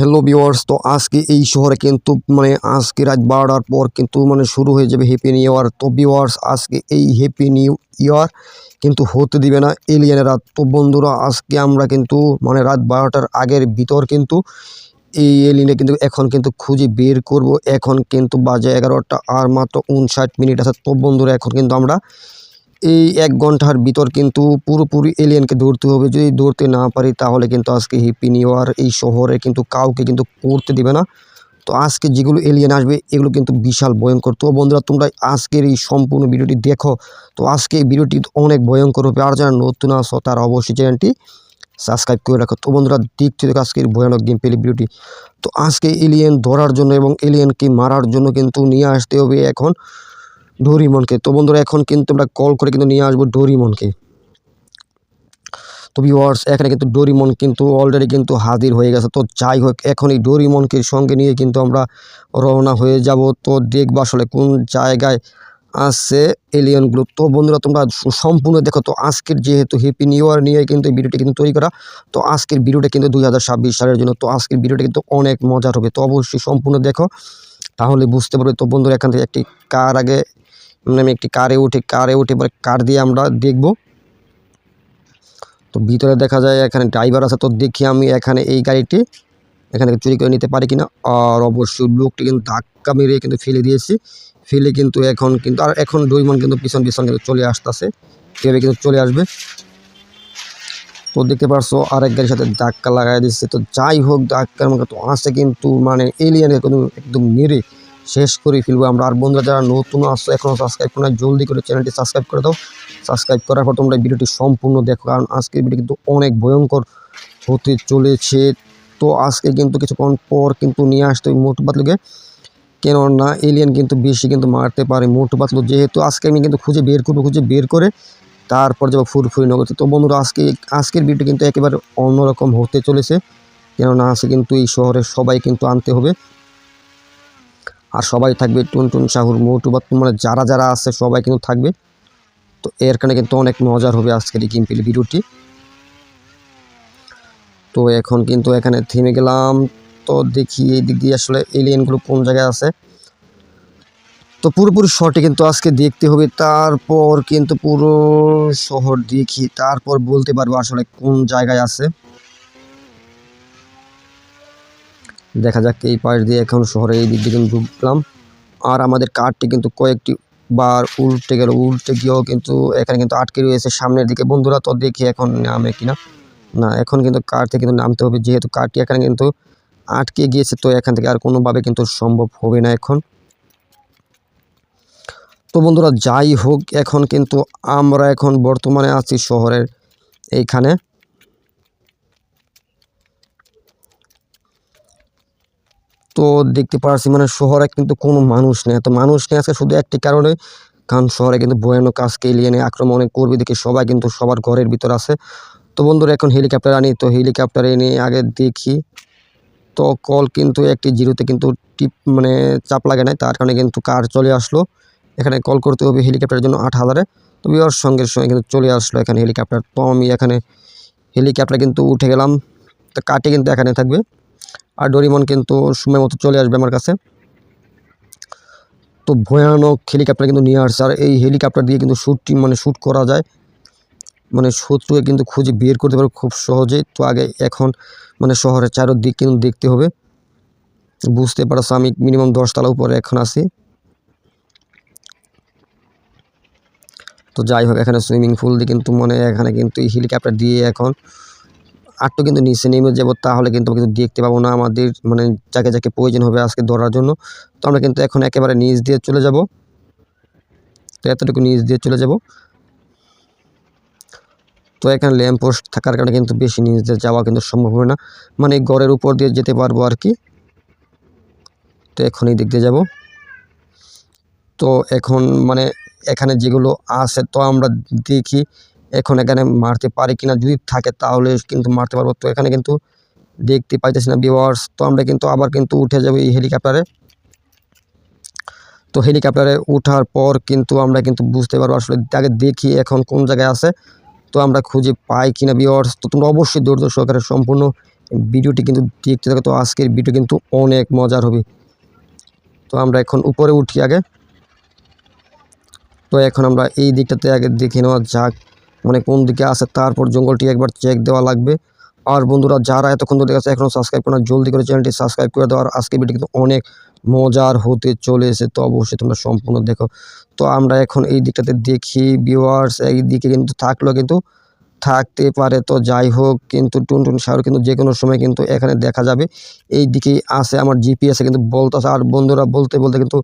Hello viewers তো আজকে এই শহরে কিন্তু মানে আজকে রাত বারোটার পর কিন্তু মানে শুরু হয়ে যাবে হ্যাপি নিউ ইয়ার তো ভিওয়ার্স আজকে এই হ্যাপি নিউ ইয়ার কিন্তু হতে দিবে না এলিয়েনেরা। তো বন্ধুরা, আজকে আমরা কিন্তু মানে রাত বারোটার আগের ভিতর কিন্তু এই এলিয়েনে কিন্তু এখন কিন্তু খুঁজে বের করব। এখন কিন্তু বাজে এগারোটা আর মাত্র উনষাট মিনিট আছে। তো বন্ধুরা, এখন কিন্তু আমরা এই এক ঘণ্টার ভিতর কিন্তু পুরোপুরি এলিয়েনকে ধরতে হবে। যদি ধরতে না পারি, তাহলে কিন্তু আজকে হ্যাপি নিউ এই শহরে কিন্তু কাউকে কিন্তু করতে দিবে না। তো আজকে যেগুলো এলিয়েন আসবে, এগুলো কিন্তু বিশাল ভয়ঙ্কর। তো বন্ধুরা, তোমরা আজকের এই সম্পূর্ণ ভিডিওটি দেখো। তো আজকে এই ভিডিওটি অনেক ভয়ঙ্কর হবে। আর যারা নতুন আসো তারা অবশ্যই চ্যানেলটি সাবস্ক্রাইব করে রাখো। তো বন্ধুরা, দেখতে দেখো আজকের ভয়ানক গেম পেলে ভিডিওটি। তো আজকে এলিয়েন ধরার জন্য এবং এলিয়েনকে মারার জন্য কিন্তু নিয়ে আসতে হবে এখন। ডোরিমনকে। তো বন্ধুরা, এখন কিন্তু আমরা কল করে কিন্তু নিয়ে আসব ডোরিমনকে। তো ভিউয়ার্স এখানে কিন্তু ডোরিমন কিন্তু অলরেডি কিন্তু হাজির হয়ে গেছে। তো যাই হোক এখন এই ডোরিমনকে সঙ্গে নিয়ে কিন্তু আমরা রওনা হয়ে যাব। তো দেখব আসলে কোন জায়গায় আসছে এলিয়নগুলো তো বন্ধুরা, তোমরা সম্পূর্ণ দেখো, তো আজকের যেহেতু হ্যাপি নিউ ইয়ার নিয়ে কিন্তু এই ভিডিওটি কিন্তু তৈরি করা, তো আজকের ভিডিওটা কিন্তু দুই হাজার ছাব্বিশ সালের জন্য। তো আজকের ভিডিওটা কিন্তু অনেক মজার হবে। তো অবশ্যই সম্পূর্ণ দেখো, তাহলে বুঝতে পারবে। তো বন্ধুরা, এখান থেকে একটি কার আগে আমি একটি কারে উঠে কারে উঠে পরে কার দিয়ে আমরা দেখব। তো ভিতরে দেখা যায় এখানে ড্রাইভার আছে, তো দেখি আমি এখানে এই গাড়িটি এখান চুরি করে নিতে পারি কিনা। আর অবশ্যই লোকটি কিন্তু ধাক্কা মেরে কিন্তু ফেলে দিয়েছি। ফেলে কিন্তু এখন কিন্তু, আর এখন ডইমন কিন্তু পিছন পিছন কিন্তু চলে আসতেছে। এভাবে কিন্তু চলে আসবে। তো দেখতে পারছ, আরেক গাড়ির সাথে ধাক্কা লাগাই দিচ্ছে। তো যাই হোক, ধাক্কার মধ্যে তো আসছে কিন্তু মানে এলিয়ানের কোনো একদম মেরে শেষ করে ফেলব। আমরা আর বন্ধুরা যারা নতুন আসছো এখনও সাবস্ক্রাইব করে জলদি করে চ্যানেলটি সাবস্ক্রাইব করে দাও। সাবস্ক্রাইব করার পর তোমরা ভিডিওটি সম্পূর্ণ দেখো, কারণ আজকের ভিডিও কিন্তু অনেক ভয়ঙ্কর হতে চলেছে। তো আজকে কিন্তু কিছুক্ষণ পর কিন্তু নিয়ে আসতে হবে মোটু পাতলুকে কেননা এলিয়েন কিন্তু বেশি কিন্তু মারতে পারে মোটু পাতলু যেহেতু আজকে আমি কিন্তু খুঁজে বের করব, খুঁজে বের করে তারপর যাব ফুরফুরি নগরতে। তো বন্ধুরা, আজকে, আজকের ভিডিও কিন্তু একেবারে অন্যরকম হতে চলেছে। কেননা আজকে কিন্তু এই শহরে সবাই কিন্তু আনতে হবে। আর সবাই থাকবে টুনটুন শাহুর মোটু বা মানে যারা যারা আছে সবাই কিন্তু থাকবে। তো এর কারণে কিন্তু অনেক মজার হবে আজকের এই গেমপ্লে ভিডিওটি। তো এখন কিন্তু এখানে থেমে গেলাম। তো দেখি এই দিক দিয়ে আসলে এলিয়েনগুলো কোন জায়গায় আছে। তো পুরোপুরি শহরটি কিন্তু আজকে দেখতে হবে, তারপর কিন্তু পুরো শহর দেখি, তারপর বলতে পারব আসলে কোন জায়গায় আছে। দেখা যাক এই পাশ দিয়ে এখন শহরে এই দিক দিয়ে কিন্তু ঢুকলাম। আর আমাদের কারটি কিন্তু কয়েকটি বার উল্টে গেল, উল্টে গিয়েও কিন্তু এখানে কিন্তু আটকে রয়েছে সামনের দিকে। বন্ধুরা, তো দেখি এখন নামে কিনা। না, এখন কিন্তু কার থেকে কিন্তু নামতে হবে, যেহেতু কারটি এখানে কিন্তু আটকে গিয়েছে, তো এখান থেকে আর কোনোভাবে কিন্তু সম্ভব হবে না এখন। তো বন্ধুরা, যাই হোক, এখন কিন্তু আমরা এখন বর্তমানে আছি শহরের এইখানে। তো দেখতে পাচ্ছি মানে শহরে কিন্তু কোনো মানুষ নেই। তো মানুষ নেই আছে শুধু একটি কারণে, কারণ শহরে কিন্তু ভয়ানক কাজকে এলিয়ে নিয়ে আক্রমণে করবে দেখে সবাই কিন্তু সবার ঘরের ভিতর আছে। তো বন্ধুরা, এখন হেলিকপ্টার আনি, তো হেলিকপ্টার এনে আগে দেখি। তো কল কিন্তু একটি জিরোতে কিন্তু টিপ মানে চাপ লাগে নাই, তার কারণে কিন্তু কার চলে আসলো। এখানে কল করতে হবে হেলিকপ্টারের জন্য আট হাজারে। তো ওর সঙ্গে সঙ্গে কিন্তু চলে আসলো এখানে হেলিকপ্টার তো আমি এখানে হেলিকপ্টার কিন্তু উঠে গেলাম। তো কাটে কিন্তু এখানে থাকবে। আর ডরিমন কিন্তু সময় মতো চলে আসবে আমার কাছে। তো ভয়ানক হেলিকপ্টার কিন্তু নিয়ে আসছে। আর এই হেলিকপ্টার দিয়ে কিন্তু শ্যুটটি মানে শ্যুট করা যায়। মানে শত্রুকে কিন্তু খুঁজে বের করতে পারবে খুব সহজেই। তো আগে এখন মানে শহরের চারোদিক কিন্তু দেখতে হবে। বুঝতে পারছ আমি মিনিমাম দশতলা উপরে এখন আছি। তো যাই হোক, এখানে সুইমিং পুল দিয়ে কিন্তু মানে এখানে কিন্তু এই হেলিকপ্টার দিয়ে এখন আটটু কিন্তু নিচে নেমে যাব, তাহলে কিন্তু কিন্তু দেখতে পাবো না আমাদের মানে যাকে যাকে প্রয়োজন হবে আজকে ধরার জন্য। তো আমরা কিন্তু এখন একেবারে নিচ দিয়ে চলে যাব। তো এতটুকু নিচ দিয়ে চলে যাব। তো এখানে ল্যাম্প পোস্ট থাকার কারণে কিন্তু বেশি নিচ দিয়ে যাওয়া কিন্তু সম্ভব হবে না। মানে গড়ের উপর দিয়ে যেতে পারব আর কি। তো এখন এই দিক দিয়ে যাব। তো এখন মানে এখানে যেগুলো আছে, তো আমরা দেখি এখন এখানে মারতে পারি কিনা যদি থাকে তাহলে কিন্তু মারতে পারব। তো এখানে কিন্তু দেখতে পাইতেছি না বিওয়ার্স তো আমরা কিন্তু আবার কিন্তু উঠে যাব এই হেলিকপ্টারে তো হেলিকপ্টারে ওঠার পর কিন্তু আমরা কিন্তু বুঝতে পারব আসলে আগে দেখি এখন কোন জায়গায় আছে। তো আমরা খুঁজে পাই কিনা ভিউয়ার্স তো তোমরা অবশ্যই ধৈর্য সহকারে সম্পূর্ণ ভিডিওটি কিন্তু দেখতে থাকো। তো আজকের ভিডিও কিন্তু অনেক মজার হবে। তো আমরা এখন উপরে উঠি আগে। তো এখন আমরা এই দিকটাতে আগে দেখে নেওয়া যাক। মানে কোন দিকে আছে তারপর জঙ্গলটি একবার চেক দেওয়া লাগবে। আর বন্ধুরা, যারা এতক্ষণ ধরে গেছে এখনও সাবস্ক্রাইব করে না, জলদি করে চ্যানেলটি সাবস্ক্রাইব করে দেওয়ার আজকে ভিডিও কিন্তু অনেক মজার হতে চলেছে, তো অবশ্যই তোমরা সম্পূর্ণ দেখো। তো আমরা এখন এই দিকটাতে দেখি ভিউয়ার্স এই দিকে কিন্তু থাকলেও কিন্তু থাকতে পারে। তো যাই হোক, কিন্তু টুনটুন শাহরুখ কিন্তু যে কোনো সময় কিন্তু এখানে দেখা যাবে। এই দিকেই আসে আমার জিপিএসে কিন্তু বলতেছে। আর বন্ধুরা, বলতে বলতে কিন্তু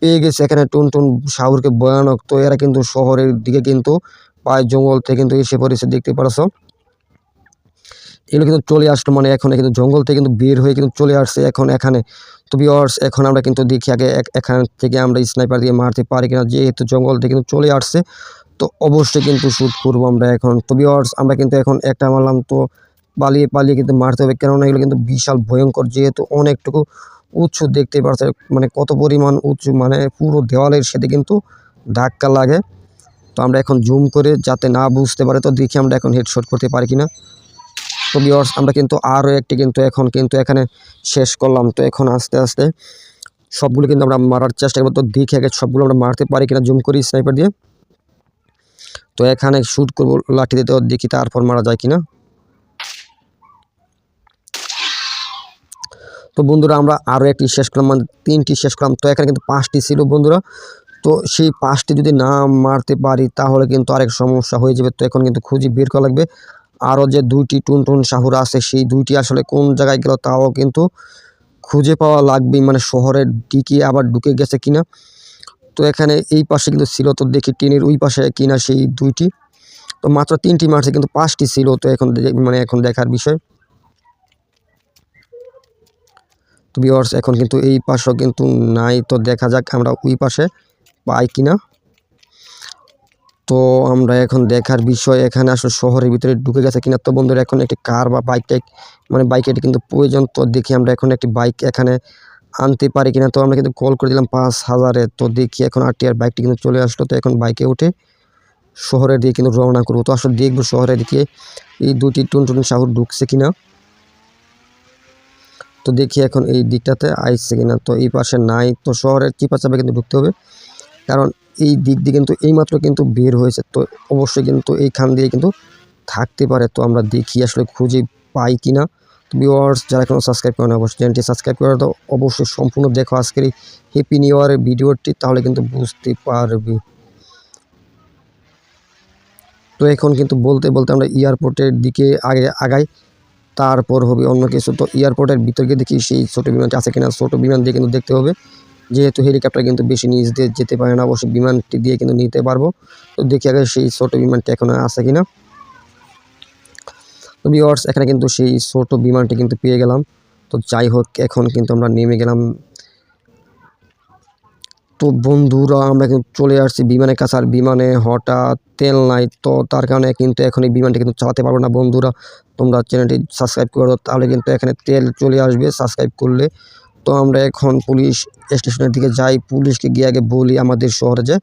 পেয়ে গেছে এখানে টুনটুন শাহরুখকে ভয়ানক। তো এরা কিন্তু শহরের দিকে কিন্তু পায় জঙ্গল থেকে কিন্তু এসে পড়েছে দেখতে পারছ। এগুলো কিন্তু চলে আসলো মানে এখন কিন্তু জঙ্গল থেকে কিন্তু বের হয়ে কিন্তু চলে আসছে এখন এখানে। তো বিয়ার্স এখন আমরা কিন্তু দেখি আগে এখান থেকে আমরা স্নাইপার দিয়ে মারতে পারি কিনা, যেহেতু জঙ্গল থেকে কিন্তু চলে আসছে। তো অবশ্যই কিন্তু শ্যুট করব আমরা এখন। তো বিয়ার্স আমরা কিন্তু এখন একটা মারলাম তো পালিয়ে পালিয়ে কিন্তু মারতে হবে, কেননা এগুলো কিন্তু বিশাল ভয়ঙ্কর, যেহেতু অনেকটুকু উঁচু দেখতে পারছে মানে কত পরিমাণ উঁচু মানে পুরো দেওয়ালের সাথে কিন্তু ধাক্কা লাগে। তো আমরা এখন জুম করে, যাতে না বুঝতে পারে, তো দেখি আমরা এখন হেডশট করতে পারি কিনা। তো বিয়ার্স আমরা কিন্তু আরও একটি কিন্তু এখন, কিন্তু এখানে শেষ করলাম। তো এখন আস্তে আস্তে সবগুলো কিন্তু আমরা মারার চেষ্টা করব। তো দেখে আগে সবগুলো আমরা মারতে পারি কিনা জুম করি স্নাইপার দিয়ে। তো এখানে শ্যুট করব লাঠি দিতে দেখি তারপর মারা যায় কিনা। তো বন্ধুরা, আমরা আরও একটি শেষ করলাম মানে তিনটি শেষ করলাম। তো এখানে কিন্তু পাঁচটি ছিল বন্ধুরা। তো সেই পাঁচটি যদি না মারতে পারি, তাহলে কিন্তু আরেক সমস্যা হয়ে যাবে। তো এখন কিন্তু খুঁজে বের করা লাগবে। আরও যে দুইটি টুনটুন শাহুরা আছে, সেই দুইটি আসলে কোন জায়গায় গেল তাও কিন্তু খুঁজে পাওয়া লাগবে মানে শহরের দিকে আবার ঢুকে গেছে কিনা। তো এখানে এই পাশে কিন্তু ছিল তো দেখি টিনের ওই পাশে কিনা সেই দুইটি। তো মাত্র তিনটি মারছে কিন্তু পাঁচটি ছিল তো এখন মানে এখন দেখার বিষয়। তো ভিউয়ার্স এখন কিন্তু এই পাশেও কিন্তু নাই। তো দেখা যাক আমরা ওই পাশে পাই কিনা? তো আমরা এখন দেখার বিষয় এখানে আসলে শহরের ভিতরে ঢুকে গেছে কিনা? তো বন্ধুরা, এখন একটি কার বা বাইক টাইক মানে বাইক এটি কিন্তু প্রয়োজন। তো দেখি আমরা এখন একটি বাইক এখানে আনতে পারি কিনা? তো আমরা কিন্তু কল করে দিলাম পাঁচ হাজারে। তো দেখি এখন আরটিআর বাইকটি কিন্তু চলে আসলো। তো এখন বাইকে উঠে শহরের দিকে কিন্তু রওনা করব। তো আসলে দেখব শহরের দিকে এই দুটি টুনটুন শাহুর ঢুকছে কিনা? তো দেখি এখন এই দিকটাতে আইসছে কিনা? তো এই পাশে নাই। তো শহরের চিপা চাপে কিন্তু ঢুকতে হবে? কারণ এই দিক দিয়ে কিন্তু এইমাত্র কিন্তু বের হয়েছে। তো অবশ্যই কিন্তু এইখান দিয়ে কিন্তু থাকতে পারে। তো আমরা দেখি আসলে খুঁজে পাই কিনা। তো ভিউয়ার্স যারা এখনও সাবস্ক্রাইব করেন, অবশ্যই চ্যানেলটি সাবস্ক্রাইব করে দাও। অবশ্যই সম্পূর্ণ দেখো আজকের এই হ্যাপি নিউ ইয়ারের ভিডিওটি, তাহলে কিন্তু বুঝতে পারবে। তো এখন কিন্তু বলতে বলতে আমরা এয়ারপোর্টের দিকে আগে আগাই, তারপর হবে অন্য কিছু। তো এয়ারপোর্টের ভিতর গিয়ে দেখি সেই ছোটো বিমানটি আছে কিনা। ছোটো বিমান দিয়ে কিন্তু দেখতে হবে। যেহেতু হেলিকপ্টার কিন্তু বেশি নিচ দিয়ে যেতে পারে না, অবশ্যই বিমানটি দিয়ে কিন্তু নিতে পারব। তো দেখি আগে সেই ছোটো বিমানটি এখন আছে কিনা। তো ভিওয়ার্স এখানে কিন্তু সেই ছোট বিমানটি কিন্তু পেয়ে গেলাম। তো যাই হোক, এখন কিন্তু আমরা নেমে গেলাম। তো বন্ধুরা, আমরা কিন্তু চলে আসছি বিমানের কাছে। আর বিমানে হঠাৎ তেল নাই, তো তার কারণে কিন্তু এখন এই বিমানটি কিন্তু চালাতে পারব না। বন্ধুরা, তোমরা চ্যানেলটি সাবস্ক্রাইব করে, তাহলে কিন্তু এখানে তেল চলে আসবে। সাবস্ক্রাইব করলে তো আমরা এখন পুলিশ স্টেশনের দিকে যাই। পুলিশকে গিয়ে আগে বলি আমাদের শহরে যে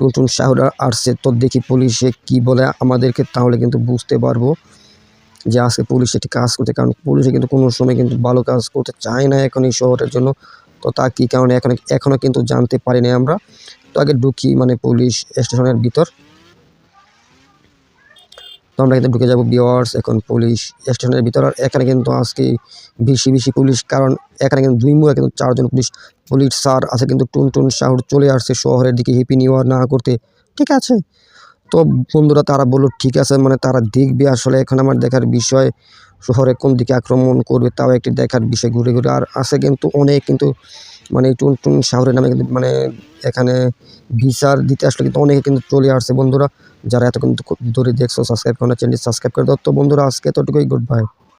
নতুন শাহরা আসছে। তো দেখি পুলিশে কি বলে আমাদেরকে, তাহলে কিন্তু বুঝতে পারব যে আজকে পুলিশ এটি কাজ করতে কারণ পুলিশে কিন্তু কোনো সময় কিন্তু ভালো কাজ করতে চায় না এখন এই শহরের জন্য। তো তা কী কারণে এখন এখনও কিন্তু জানতে পারি না আমরা। তো আগে ঢুকি মানে পুলিশ স্টেশনের ভিতর। আমরা কিন্তু ঢুকে যাব বিওয়ার্স এখন পুলিশ স্টেশনের ভিতর। এখানে কিন্তু আজকে বেশি বেশি পুলিশ কারণ এখানে কিন্তু দুই মুখে কিন্তু চারজন পুলিশ পুলিশ স্যার আছে কিন্তু টুন টুন শাহর চলে আসছে শহরের দিকে হিপি নিউ ইয়ার না করতে। ঠিক আছে? তো বন্ধুরা, তারা বলল, ঠিক আছে মানে তারা দেখবে আসলে এখন আমার দেখার বিষয়, শহরে কোন দিকে আক্রমণ করবে, তাও একটি দেখার বিষয় ঘুরে ঘুরে। আর আছে কিন্তু অনেক কিন্তু মানে টুন টুন শহরের নামে কিন্তু মানে এখানে ভিসার দিতে আসলে কিন্তু অনেকে কিন্তু চলে আসছে বন্ধুরা। যারা এত কিন্তু ধরে দেখছ সাবস্ক্রাইব করে চ্যানেল সাবস্ক্রাইব করে দাও। তো বন্ধুরা, আজকে এতটুকুই। Good bye